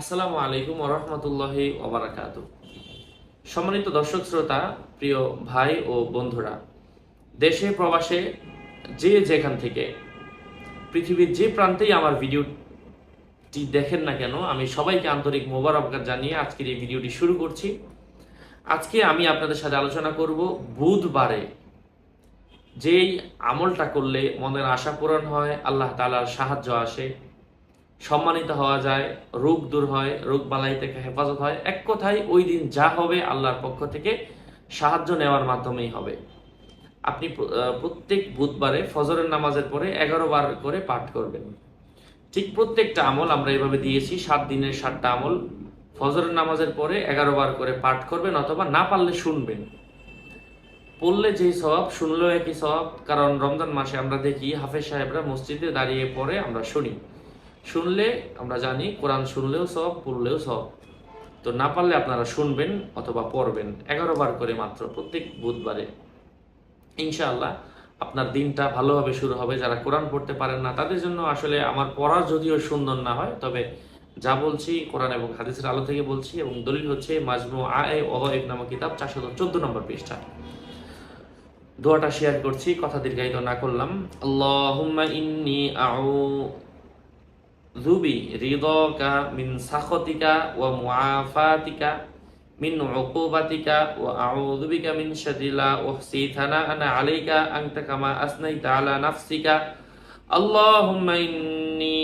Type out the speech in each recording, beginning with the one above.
আসসালামু আলাইকুম ওরহমতুল্লাহি ওবরাকাতু সম্মানিত দর্শক শ্রোতা, প্রিয় ভাই ও বন্ধুরা, দেশে, প্রবাসে, যে যেখান থেকে, পৃথিবীর যে প্রান্তেই আমার ভিডিওটি দেখেন না কেন, আমি সবাইকে আন্তরিক মোবারকবাদ জানিয়ে আজকের এই ভিডিওটি শুরু করছি। আজকে আমি আপনাদের সাথে আলোচনা করব বুধবারে, যেই আমলটা করলে মনের আশা পূরণ হয়, আল্লাহ তালার সাহায্য আসে। সম্মানিত হওয়া যায়, রোগ দূর হয়, রোগ বালাই থেকে হেফাজত হয়। এক কথায়, ওই দিন যা হবে আল্লাহর পক্ষ থেকে সাহায্য নেওয়ার মাধ্যমেই হবে। আপনি প্রত্যেক বুধবারে ফজরের নামাজের পরে এগারো বার করে পাঠ করবেন। ঠিক প্রত্যেকটা আমল আমরা এভাবে দিয়েছি, সাত দিনের সাতটা আমল। ফজরের নামাজের পরে এগারো বার করে পাঠ করবেন অথবা না পারলে শুনবেন। পড়লে যেই স্বভাব, শুনলেও একই স্বভাব। কারণ রমজান মাসে আমরা দেখি হাফেজ সাহেবরা মসজিদে দাঁড়িয়ে পড়ে আমরা শুনি। শুনলে আমরা জানি, কোরআন শুনলেও সব, পড়লেও সব। তো না পারলে আপনারা শুনবেন অথবা পড়বেন এগারো বার করে মাত্র প্রত্যেক বুধবারে। ইনশাআল্লাহ আপনার দিনটা ভালোভাবে শুরু হবে। যারা কোরআন পড়তে পারেন না, তাদের জন্য আসলে আমার পড়া যদিও সুন্দর না হয়, তবে যা বলছি কোরআন এবং হাদিসের আলো থেকে বলছি এবং দলিল হচ্ছে মাজমু আয়ে ওয়াইব নামক কিতাব চারশো চোদ্দ নম্বর পৃষ্ঠা। দোয়াটা শেয়ার করছি, কথা দীর্ঘায়িত না করলাম। আল্লাহুম্মা ইন্নি আউ জুবি হৃদকা মিন সাখতিকা ও মুআফাতিকা মিন উকুবাতিকা ও আউযু বিকা মিন শারিলা উহসি থানা আলাইকা আনতা কামা আসনাইতা আলা নাফসিকা আল্লাহুম্মা ইন্নী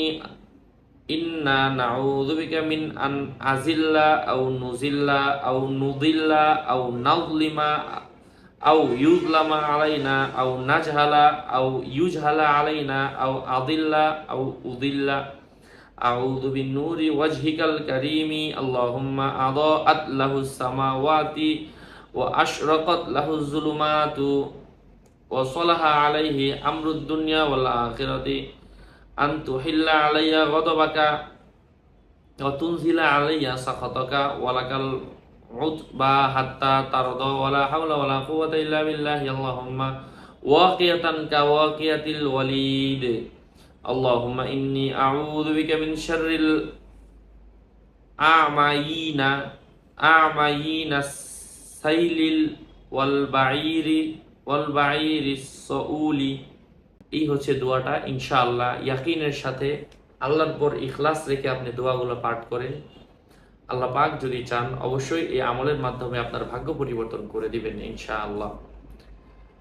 ইন্না নাউযু বিকা মিন আন আজিল্লা আও নুজিল্লা আও নুদিল্লা আও নাযলিমা আও ইউজলামা আলাইনা আও নাজহালা আও ইউজহালা আলাইনা আও আদিল্লা আও উদিল্লা أعوذ بالنور وجهك الكريم اللهم أضاءت له السماوات وأشرقت له الظلمات وصلح عليه أمر الدنيا والآخرة أن تحل علي غضبك وتنزل علي سخطك ولك العتبى حتى ترضى ولا حول ولا قوة إلا بالله اللهم واقية كواقية الوليد اللهم إني أعوذ بك من شر الأعميين أعميين السيل والبعير والبعير الصؤول এই হচ্ছে দোয়াটা ইনশাআল্লাহ ইয়াকিনের সাথে আল্লাহর পর ইখলাস রেখে আপনি দোয়াগুলো পাঠ করেন আল্লাহ পাক যদি চান অবশ্যই এই আমলের মাধ্যমে আপনার ভাগ্য পরিবর্তন করে দিবেন ইনশাআল্লাহ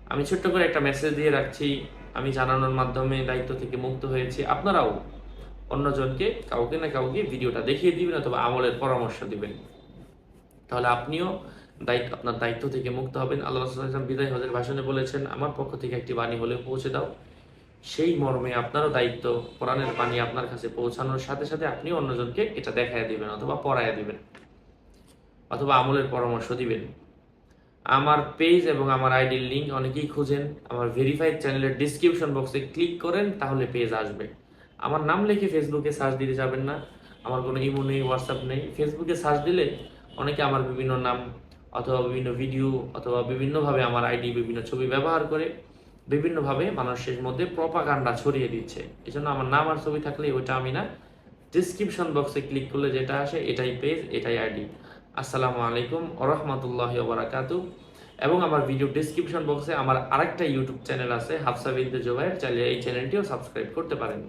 আমি ছোট্ট করে একটা মেসেজ দিয়ে রাখছি। আমি জানানোর মাধ্যমে দায়িত্ব থেকে মুক্ত হয়েছি। আপনারাও অন্যজনকে কাউকে না কাউকে ভিডিওটা দেখিয়ে দিবেন অথবা আমলের পরামর্শ দিবেন। তাহলে আপনিও দায়িত্ব, আপনার দায়িত্ব থেকে মুক্ত হবেন। আল্লাহ বিদায় হজের ভাষণে বলেছেন, আমার পক্ষ থেকে একটি বাণী হলে পৌঁছে দাও। সেই মর্মে আপনারও দায়িত্ব, কোরআনের বাণী আপনার কাছে পৌঁছানোর সাথে সাথে আপনিও অন্যজনকে এটা দেখায় দিবেন অথবা পড়ায় দিবেন। অথবা আমলের পরামর্শ দিবেন। আমার পেজ এবং আমার আইডির লিঙ্ক অনেকেই খুঁজেন। আমার ভেরিফাইড চ্যানেলের ডিসক্রিপশন বক্সে ক্লিক করেন, তাহলে পেজ আসবে। আমার নাম লিখে ফেসবুকে সার্চ দিতে যাবেন না। আমার কোনো ইমো নেই হোয়াটসঅ্যাপ নেই। ফেসবুকে সার্চ দিলে অনেকে আমার বিভিন্ন নাম অথবা বিভিন্ন ভিডিও অথবা বিভিন্নভাবে আমার আইডি বিভিন্ন ছবি ব্যবহার করে বিভিন্নভাবে মানুষের মধ্যে প্রপাগান্ডা ছড়িয়ে দিচ্ছে। এই জন্য আমার নাম আর ছবি থাকলে ওইটা আমি না ডিসক্রিপশন বক্সে ক্লিক করলে যেটা আসে এটাই পেজ এটাই আইডি আসসালামু আলাইকুম ওরহমতুল্লাহ বারাকাতু এবং আমার ভিডিও ডিসক্রিপশন বক্সে আমার আরেকটা ইউটিউব চ্যানেল আছে হাফসা বিন্দু জোবাইয়ের চাইলে এই চ্যানেলটিও সাবস্ক্রাইব করতে পারেন।